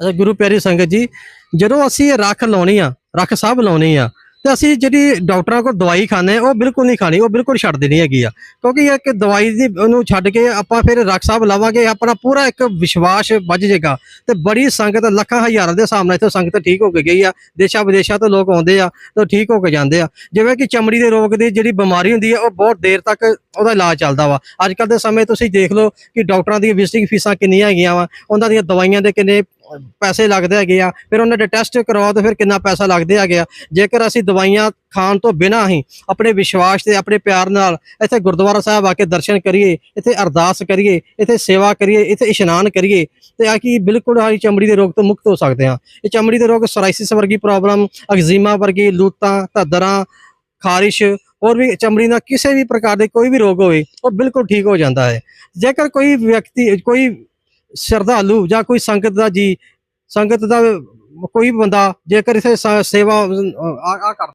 ਅੱਛਾ, ਗੁਰੂ ਪਿਆਰੀ ਸੰਗਤ ਜੀ, ਜਦੋਂ ਅਸੀਂ ਇਹ ਰੱਖ ਲਾਉਣੀ ਆ, ਰੱਖ ਸਾਹਿਬ ਲਾਉਣੀ ਆ, ਤੇ ਅਸੀਂ ਜਿਹੜੀ ਡਾਕਟਰਾਂ ਕੋਲ ਦਵਾਈ ਖਾਣੇ ਉਹ ਬਿਲਕੁਲ ਨਹੀਂ ਖਾਣੀ, ਉਹ ਬਿਲਕੁਲ ਛੱਡ ਦੇਣੀ ਹੈਗੀ ਆ। ਕਿਉਂਕਿ ਇਹ ਕਿ ਦਵਾਈ ਦੀ ਉਹਨੂੰ ਛੱਡ ਕੇ ਆਪਾਂ ਫਿਰ ਰੱਖ ਸਾਹਿਬ ਲਾਵਾਂਗੇ, ਆਪਣਾ ਪੂਰਾ ਇੱਕ ਵਿਸ਼ਵਾਸ ਵੱਜ ਜਾਏਗਾ। ਤੇ ਬੜੀ ਸੰਗਤ, ਲੱਖਾਂ ਹਜ਼ਾਰਾਂ ਦੇ ਹਿਸਾਬ ਨਾਲ ਇੱਥੋਂ ਸੰਗਤ ਠੀਕ ਹੋ ਕੇ ਗਈ ਆ। ਦੇਸ਼ਾਂ ਵਿਦੇਸ਼ਾਂ ਤੋਂ ਲੋਕ ਆਉਂਦੇ ਆ, ਤੇ ਠੀਕ ਹੋ ਕੇ ਜਾਂਦੇ ਆ। ਜਿਵੇਂ ਕਿ ਚਮੜੀ ਦੇ ਰੋਗ ਦੀ ਜਿਹੜੀ ਬਿਮਾਰੀ ਹੁੰਦੀ ਆ, ਉਹ ਬਹੁਤ ਦੇਰ ਤੱਕ ਉਹਦਾ ਇਲਾਜ ਚੱਲਦਾ ਵਾ। ਅੱਜ ਕੱਲ ਦੇ ਸਮੇਂ ਤੁਸੀਂ ਦੇਖ ਲਓ ਕਿ ਡਾਕਟਰਾਂ ਦੀਆਂ ਵਿਜ਼ਿਟਿੰਗ ਫੀਸਾਂ ਕਿੰਨੀਆਂ ਹੈਗੀਆਂ ਵਾ, ਉਹਨਾਂ ਦੀਆਂ ਦਵਾਈਆਂ ਦੇ ਕਿੰਨੇ ਪੈਸੇ ਲੱਗਦੇ ਹੈਗੇ ਆ, ਫਿਰ ਉਹਨਾਂ ਦੇ ਟੈਸਟ ਕਰਵਾਓ ਤੇ ਫਿਰ ਕਿੰਨਾ ਪੈਸਾ ਲੱਗਦੇ ਹੈਗੇ ਆ। ਜੇਕਰ ਅਸੀਂ ਦਵਾਈਆਂ ਖਾਣ ਤੋਂ ਬਿਨਾਂ ਹੀ ਆਪਣੇ ਵਿਸ਼ਵਾਸ ਤੇ ਆਪਣੇ ਪਿਆਰ ਨਾਲ ਇੱਥੇ ਗੁਰਦੁਆਰਾ ਸਾਹਿਬ ਆ ਕੇ ਦਰਸ਼ਨ ਕਰੀਏ, ਇੱਥੇ ਅਰਦਾਸ ਕਰੀਏ, ਇੱਥੇ ਸੇਵਾ ਕਰੀਏ, ਇੱਥੇ ਇਸ਼ਨਾਨ ਕਰੀਏ, ਤੇ ਆ ਕੀ ਬਿਲਕੁਲ ਹਾਈ ਚਮੜੀ ਦੇ ਰੋਗ ਤੋਂ ਮੁਕਤ ਹੋ ਸਕਦੇ ਹਾਂ। ਇਹ ਚਮੜੀ ਦੇ ਰੋਗ ਸੋਰਾਇਸਿਸ ਵਰਗੀ ਪ੍ਰੋਬਲਮ ਐਗਜ਼ੀਮਾ ਵਰਗੀ ਲੂਤਾਂ ਧੱਦਰਾਂ, ਖਾਰਿਸ਼, ਹੋਰ ਵੀ ਚਮੜੀ ਨਾਲ ਕਿਸੇ ਵੀ ਪ੍ਰਕਾਰ ਦੇ ਕੋਈ ਵੀ ਰੋਗ ਹੋਵੇ, ਉਹ ਬਿਲਕੁਲ ਠੀਕ ਹੋ ਜਾਂਦਾ ਹੈ। ਜੇਕਰ ਕੋਈ ਵਿਅਕਤੀ, ਕੋਈ ਸ਼ਰਧਾਲੂ ਜਾਂ ਕੋਈ ਸੰਗਤ ਦਾ ਜੀ, ਸੰਗਤ ਦਾ ਕੋਈ ਬੰਦਾ ਜੇਕਰ ਇਥੇ ਸੇਵਾ ਆ ਕਰ